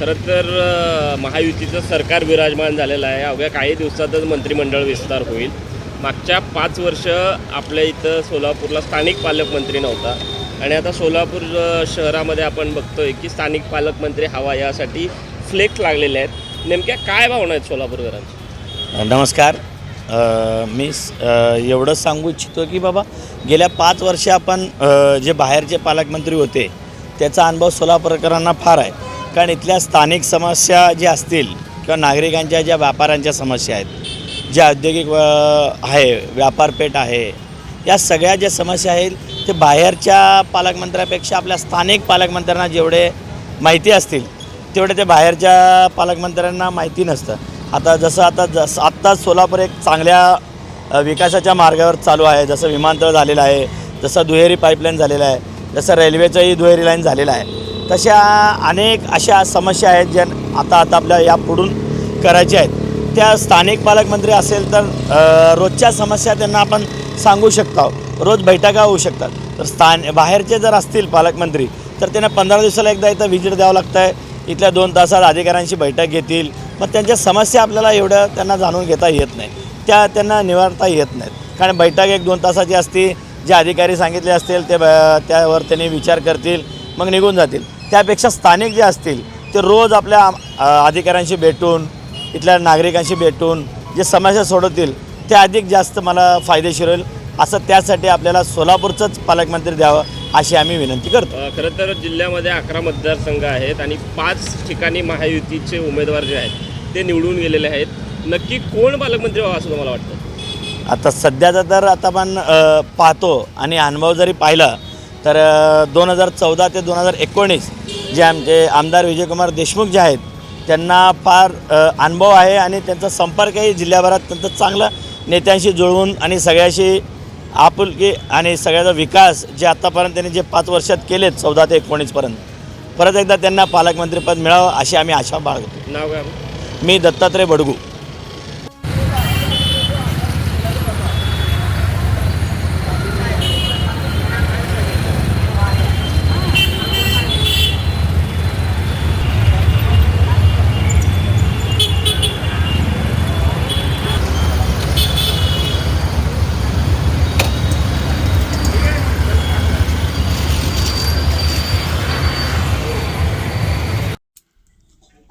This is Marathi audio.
खरं तर महायुतीचं सरकार विराजमान झालेलं आहे. अवघ्या काही दिवसातच मंत्रिमंडळ विस्तार होईल. मागच्या पाच वर्ष आपल्या इथं सोलापूरला स्थानिक पालकमंत्री नव्हता. आणि आता सोलापूर शहरामध्ये आपण बघतोय की स्थानिक पालकमंत्री हवा यासाठी फ्लेक्स लागलेले आहेत. नेमक्या काय भावना आहेत सोलापूरकरांच्या नमस्कार. मी एवढंच सांगू इच्छितो की बाबा गेल्या पाच वर्ष आपण जे बाहेरचे पालकमंत्री होते त्याचा अनुभव सोलापूरकरांना फार आहे. कारण इथल्या स्थानिक समस्या ज्या असतील किंवा नागरिकांच्या ज्या व्यापाऱ्यांच्या समस्या आहेत ज्या औद्योगिक आहे व्यापारपेठ आहे या सगळ्या ज्या समस्या आहेत ते बाहेरच्या पालकमंत्र्यापेक्षा आपल्या स्थानिक पालकमंत्र्यांना जेवढे माहिती असतील तेवढे ते बाहेरच्या पालकमंत्र्यांना माहिती नसतं. आता जसं आता जसं आत्ताच सोलापूर एक चांगल्या विकासाच्या मार्गावर चालू आहे. जसं विमानतळ झालेलं आहे जसं दुहेरी पाईपलाईन झालेलं आहे जसं रेल्वेचंही दुहेरी लाईन झालेलं आहे. तशा अनेक अशा समस्या आहेत ज्या आता आता आपल्या या पुढून करायच्या आहेत. त्या स्थानिक पालकमंत्री असेल तर रोजच्या समस्या त्यांना आपण सांगू शकतो. रोज बैठका होऊ शकतात. तर स्थान बाहेरचे जर असतील पालकमंत्री तर त्यांना पंधरा दिवसाला एकदा इथं व्हिजिट द्यावं लागतं आहे इथल्या दोन तासात अधिकाऱ्यांशी बैठक घेतील. मग त्यांच्या समस्या आपल्याला एवढ्या त्यांना जाणून घेता येत नाही. त्या त्यांना निवारता येत नाहीत. कारण बैठक एक दोन तासाची असती. जे अधिकारी सांगितले असतील ते त्यावर त्यांनी विचार करतील. मग निघून जातील. त्यापेक्षा स्थानिक जे असतील ते रोज आपल्या अधिकाऱ्यांशी भेटून इथल्या नागरिकांशी भेटून जे समस्या सोडवतील ते अधिक जास्त मला फायदेशीर होईल. असं त्यासाठी आपल्याला सोलापूरचंच पालकमंत्री द्यावं अशी आम्ही विनंती करतो. खरं तर जिल्ह्यामध्ये अकरा मतदारसंघ आहेत आणि पाच ठिकाणी महायुतीचे उमेदवार जे आहेत ते निवडून गेलेले आहेत. नक्की कोण पालकमंत्री व्हावं असं तुम्हाला वाटतं? आता सध्याचा तर आता आपण पाहतो आणि अनुभव जरी पाहिला तर दोन हजार चौदा ते दोन हजार एकोणीस जे आमचे आमदार विजयकुमार देशमुख जे आहेत त्यांना फार अनुभव आहे आणि त्यांचा संपर्कही जिल्ह्याभरात त्यांचं चांगलं. नेत्यांशी जुळवून आणि सगळ्याशी आपुलकी आणि सगळ्याचा विकास जे आत्तापर्यंत त्यांनी जे पाच वर्षात केलेत चौदा ते एकोणीसपर्यंत परत एकदा त्यांना पालकमंत्रीपद मिळावं अशी आम्ही आशा बाळगतो. नाव काय? मी दत्तात्रय बडगू.